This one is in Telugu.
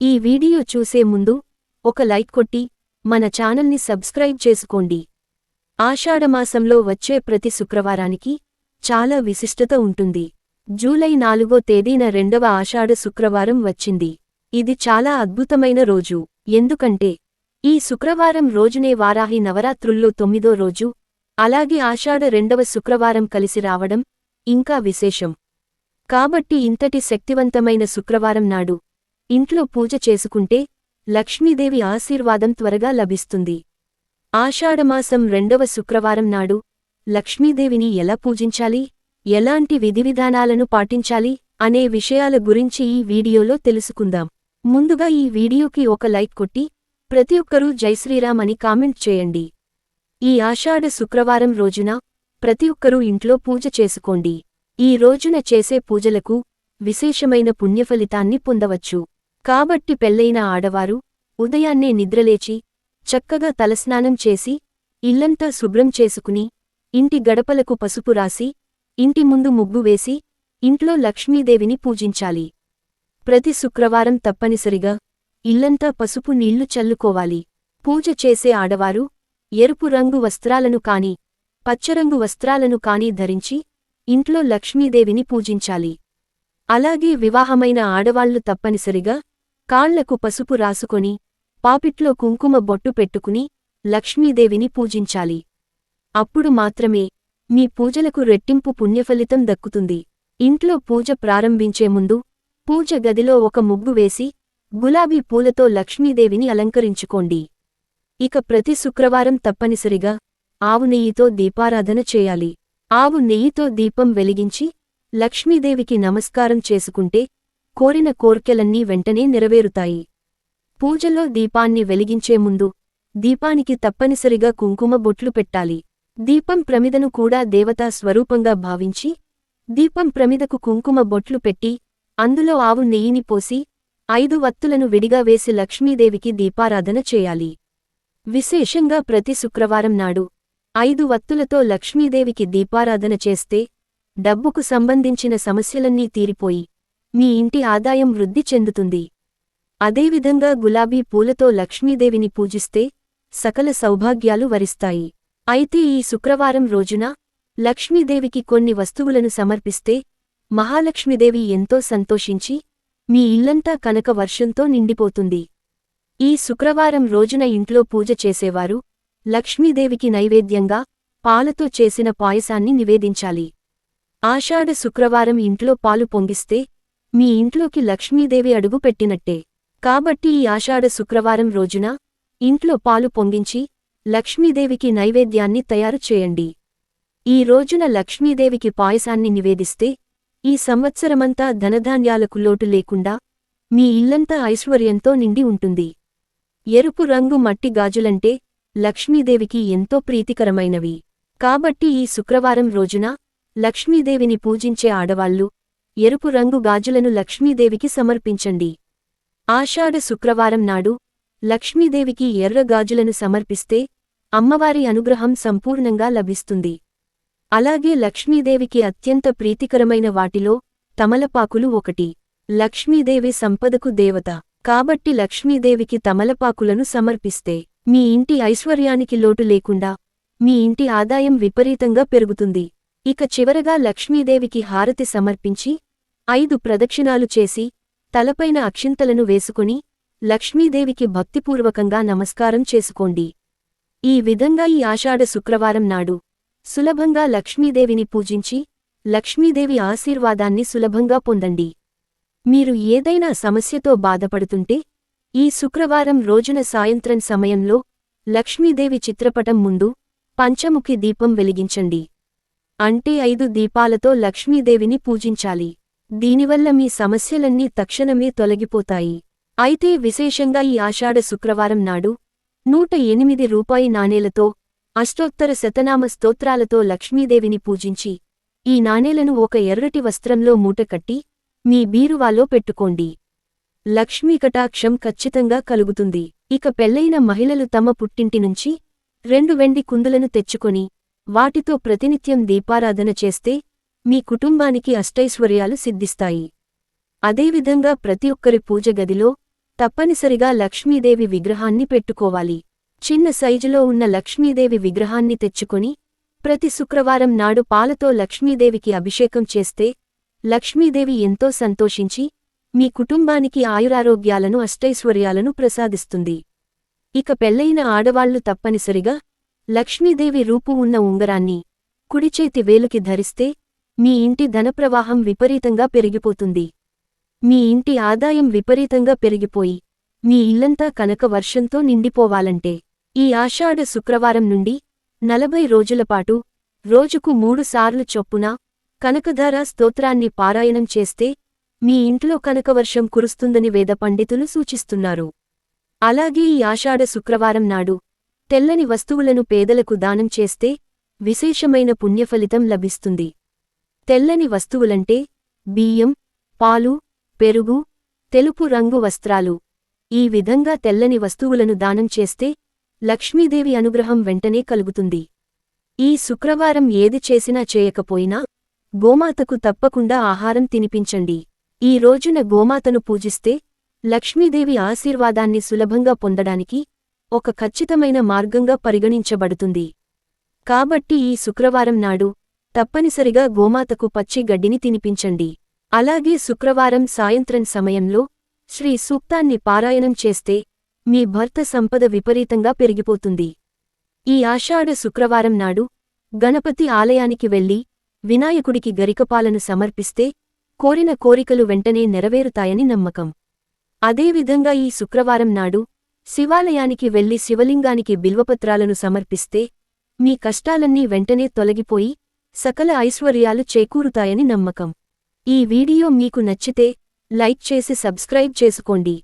ఈ వీడియో చూసే ముందు ఒక లైక్ కొట్టి మన ఛానల్ని సబ్స్క్రైబ్ చేసుకోండి. ఆషాఢమాసంలో వచ్చే ప్రతి శుక్రవారానికి చాలా విశిష్టత ఉంటుంది. జూలై నాలుగో తేదీన రెండవ ఆషాఢ శుక్రవారం వచ్చింది. ఇది చాలా అద్భుతమైన రోజు. ఎందుకంటే ఈ శుక్రవారం రోజునే వారాహి నవరాత్రుల్లో తొమ్మిదో రోజు అలాగే ఆషాఢ రెండవ శుక్రవారం కలిసి రావడం ఇంకా విశేషం. కాబట్టి ఇంతటి శక్తివంతమైన శుక్రవారం నాడు ఇంట్లో పూజ చేసుకుంటే లక్ష్మీదేవి ఆశీర్వాదం త్వరగా లభిస్తుంది. ఆషాఢమాసం రెండవ శుక్రవారం నాడు లక్ష్మీదేవిని ఎలా పూజించాలి? ఎలాంటి విధివిధానాలను పాటించాలి? అనే విషయాల గురించి ఈ వీడియోలో తెలుసుకుందాం. ముందుగా ఈ వీడియోకి ఒక లైక్ కొట్టి ప్రతి ఒక్కరూ జైశ్రీరామ్ అని కామెంట్ చేయండి. ఈ ఆషాఢ శుక్రవారం రోజున ప్రతి ఒక్కరూ ఇంట్లో పూజ చేసుకోండి. ఈ రోజున చేసే పూజలకు విశేషమైన పుణ్యఫలితాన్ని పొందవచ్చు. కాబట్టి పెళ్ళైన ఆడవారు ఉదయాన్నే నిద్రలేచి చక్కగా తలస్నానం చేసి ఇల్లంతా శుభ్రం చేసుకుని ఇంటి గడపలకు పసుపు రాసి ఇంటి ముందు ముగ్గు వేసి ఇంట్లో లక్ష్మీదేవిని పూజించాలి. ప్రతి శుక్రవారం తప్పనిసరిగా ఇల్లంతా పసుపు నీళ్ళు చల్లుకోవాలి. పూజ చేసే ఆడవారు ఎరుపు రంగు వస్త్రాలను కాని పచ్చరంగు వస్త్రాలను కాని ధరించి ఇంట్లో లక్ష్మీదేవిని పూజించాలి. అలాగే వివాహమైన ఆడవాళ్ళు తప్పనిసరిగా కాళ్ళకు పసుపు రాసుకొని పాపిట్లో కుంకుమ బొట్టు పెట్టుకుని లక్ష్మీదేవిని పూజించాలి. అప్పుడు మాత్రమే మీ పూజలకు రెట్టింపు పుణ్యఫలితం దక్కుతుంది. ఇంట్లో పూజ ప్రారంభించే ముందు పూజ గదిలో ఒక ముగ్గు వేసి గులాబీ పూలతో లక్ష్మీదేవిని అలంకరించుకోండి. ఇక ప్రతి శుక్రవారం తప్పనిసరిగా ఆవు నెయ్యితో దీపారాధన చేయాలి. ఆవు నెయ్యితో దీపం వెలిగించి లక్ష్మీదేవికి నమస్కారం చేసుకుంటే కోరిన కోర్కెలన్నీ వెంటనే నెరవేరుతాయి. పూజలో దీపాన్ని వెలిగించే ముందు దీపానికి తప్పనిసరిగా కుంకుమ బొట్లు పెట్టాలి. దీపం ప్రమిదను కూడా దేవతా స్వరూపంగా భావించి దీపం ప్రమిదకు కుంకుమ బొట్లు పెట్టి అందులో ఆవు నెయ్యిని పోసి ఐదు వత్తులను విడిగా వేసి లక్ష్మీదేవికి దీపారాధన చేయాలి. విశేషంగా ప్రతి శుక్రవారం నాడు ఐదు వత్తులతో లక్ష్మీదేవికి దీపారాధన చేస్తే డబ్బుకు సంబంధించిన సమస్యలన్నీ తీరిపోయి మీ ఇంటి ఆదాయం వృద్ధి చెందుతుంది. అదేవిధంగా గులాబీ పూలతో లక్ష్మీదేవిని పూజిస్తే సకల సౌభాగ్యాలు వరిస్తాయి. అయితే ఈ శుక్రవారం రోజున లక్ష్మీదేవికి కొన్ని వస్తువులను సమర్పిస్తే మహాలక్ష్మీదేవి ఎంతో సంతోషించి మీ ఇల్లంతా కనక వర్షంతో నిండిపోతుంది. ఈ శుక్రవారం రోజున ఇంట్లో పూజ చేసేవారు లక్ష్మీదేవికి నైవేద్యంగా పాలతో చేసిన పాయసాన్ని నివేదించాలి. ఆషాఢ శుక్రవారం ఇంట్లో పాలు పొంగిస్తే మీ ఇంట్లోకి లక్ష్మీదేవి అడుగు పెట్టినట్టే కాబట్టి ఈ ఆషాఢ శుక్రవారం రోజున ఇంట్లో పాలు పొంగించి లక్ష్మీదేవికి నైవేద్యాన్ని తయారు చేయండి. ఈ రోజున లక్ష్మీదేవికి పాయసాన్ని నివేదిస్తే ఈ సంవత్సరమంతా ధనధాన్యాలకు లోటు లేకుండా మీ ఇల్లంతా ఐశ్వర్యంతో నిండి ఉంటుంది. ఎరుపు రంగు మట్టి గాజులంటే లక్ష్మీదేవికి ఎంతో ప్రీతికరమైనవి. కాబట్టి ఈ శుక్రవారం రోజున లక్ష్మీదేవిని పూజించే ఆడవాళ్ళు ఎరుపు రంగు గాజులను లక్ష్మీదేవికి సమర్పించండి. ఆషాఢ శుక్రవారం నాడు లక్ష్మీదేవికి ఎర్ర గాజులను సమర్పిస్తే అమ్మవారి అనుగ్రహం సంపూర్ణంగా లభిస్తుంది. అలాగే లక్ష్మీదేవికి అత్యంత ప్రీతికరమైన వాటిలో తమలపాకులు ఒకటి. లక్ష్మీదేవి సంపదకు దేవత. కాబట్టి లక్ష్మీదేవికి తమలపాకులను సమర్పిస్తే మీ ఇంటి ఐశ్వర్యానికి లోటు లేకుండా మీ ఇంటి ఆదాయం విపరీతంగా పెరుగుతుంది. ఇక చివరగా లక్ష్మీదేవికి హారతి సమర్పించి ఐదు ప్రదక్షిణాలు చేసి తలపైన అక్షింతలను వేసుకుని లక్ష్మీదేవికి భక్తిపూర్వకంగా నమస్కారం చేసుకోండి. ఈ విధంగా ఈ ఆషాఢ శుక్రవారం నాడు సులభంగా లక్ష్మీదేవిని పూజించి లక్ష్మీదేవి ఆశీర్వాదాన్ని సులభంగా పొందండి. మీరు ఏదైనా సమస్యతో బాధపడుతుంటే ఈ శుక్రవారం రోజున సాయంత్రం సమయంలో లక్ష్మీదేవి చిత్రపటం ముందు పంచముఖి దీపం వెలిగించండి. అంటే ఐదు దీపాలతో లక్ష్మీదేవిని పూజించాలి. దీనివల్ల మీ సమస్యలన్నీ తక్షణమే తొలగిపోతాయి. అయితే విశేషంగా ఈ ఆషాఢ శుక్రవారం నాడు నూట ఎనిమిది రూపాయి నాణేలతో అష్టోత్తర శతనామ స్తోత్రాలతో లక్ష్మీదేవిని పూజించి ఈ నాణేలను ఒక ఎర్రటి వస్త్రంలో మూటకట్టి మీ బీరువాలో పెట్టుకోండి. లక్ష్మీ కటాక్షం ఖచ్చితంగా కలుగుతుంది. ఇక పెళ్ళైన మహిళలు తమ పుట్టింటి నుంచి రెండు వెండి కుందులను తెచ్చుకొని వాటితో ప్రతినిత్యం దీపారాధన చేస్తే మీ కుటుంబానికి అష్టైశ్వర్యాలు సిద్ధిస్తాయి. అదేవిధంగా ప్రతి ఒక్కరి పూజ గదిలో తప్పనిసరిగా లక్ష్మీదేవి విగ్రహాన్ని పెట్టుకోవాలి. చిన్న సైజులో ఉన్న లక్ష్మీదేవి విగ్రహాన్ని తెచ్చుకుని ప్రతి శుక్రవారం నాడు పాలతో లక్ష్మీదేవికి అభిషేకం చేస్తే లక్ష్మీదేవి ఎంతో సంతోషించి మీ కుటుంబానికి ఆయురారోగ్యాలను అష్టైశ్వర్యాలను ప్రసాదిస్తుంది. ఇక పెళ్ళైన ఆడవాళ్ళు తప్పనిసరిగా లక్ష్మీదేవి రూపు ఉన్న ఉంగరాన్ని కుడిచేతి వేలుకి ధరిస్తే మీ ఇంటి ధనప్రవాహం విపరీతంగా పెరిగిపోతుంది. మీ ఇంటి ఆదాయం విపరీతంగా పెరిగిపోయి మీ ఇల్లంతా కనక వర్షంతో నిండిపోవాలంటే ఈ ఆషాఢ శుక్రవారం నుండి నలభై రోజులపాటు రోజుకు మూడుసార్లు చొప్పున కనకధార స్తోత్రాన్ని పారాయణం చేస్తే మీ ఇంట్లో కనకవర్షం కురుస్తుందని వేద పండితులు సూచిస్తున్నారు. అలాగే ఈ ఆషాఢ శుక్రవారం నాడు తెల్లని వస్తువులను పేదలకు దానం చేస్తే విశేషమైన పుణ్యఫలితం లభిస్తుంది. తెల్లని వస్తువులంటే బియ్యం పాలు పెరుగు తెలుపు రంగు వస్త్రాలు. ఈ విధంగా తెల్లని వస్తువులను దానం చేస్తే లక్ష్మీదేవి అనుగ్రహం వెంటనే కలుగుతుంది. ఈ శుక్రవారం ఏది చేసినా చేయకపోయినా గోమాతకు తప్పకుండా ఆహారం తినిపించండి. ఈ రోజున గోమాతను పూజిస్తే లక్ష్మీదేవి ఆశీర్వాదాన్ని సులభంగా పొందడానికి ఒక ఖచ్చితమైన మార్గంగా పరిగణించబడుతుంది. కాబట్టి ఈ శుక్రవారం నాడు తప్పనిసరిగా గోమాతకు పచ్చి గడ్డిని తినిపించండి. అలాగే శుక్రవారం సాయంత్రం సమయంలో శ్రీ సూక్తాన్ని పారాయణం చేస్తే మీ భర్త సంపద విపరీతంగా పెరిగిపోతుంది. ఈ ఆషాఢ శుక్రవారం నాడు గణపతి ఆలయానికి వెళ్ళి వినాయకుడికి గరికపాలను సమర్పిస్తే కోరిన కోరికలు వెంటనే నెరవేరుతాయని నమ్మకం. అదేవిధంగా ఈ శుక్రవారం నాడు శివాలయానికి వెళ్ళి శివలింగానికి బిల్వపత్రాలను సమర్పిస్తే మీ కష్టాలన్నీ వెంటనే తొలగిపోయి సకల ఐశ్వర్యాలు చేకూరుతాయని నమ్మకం. ఈ వీడియో మీకు నచ్చితే లైక్ చేసి సబ్స్క్రైబ్ చేసుకోండి.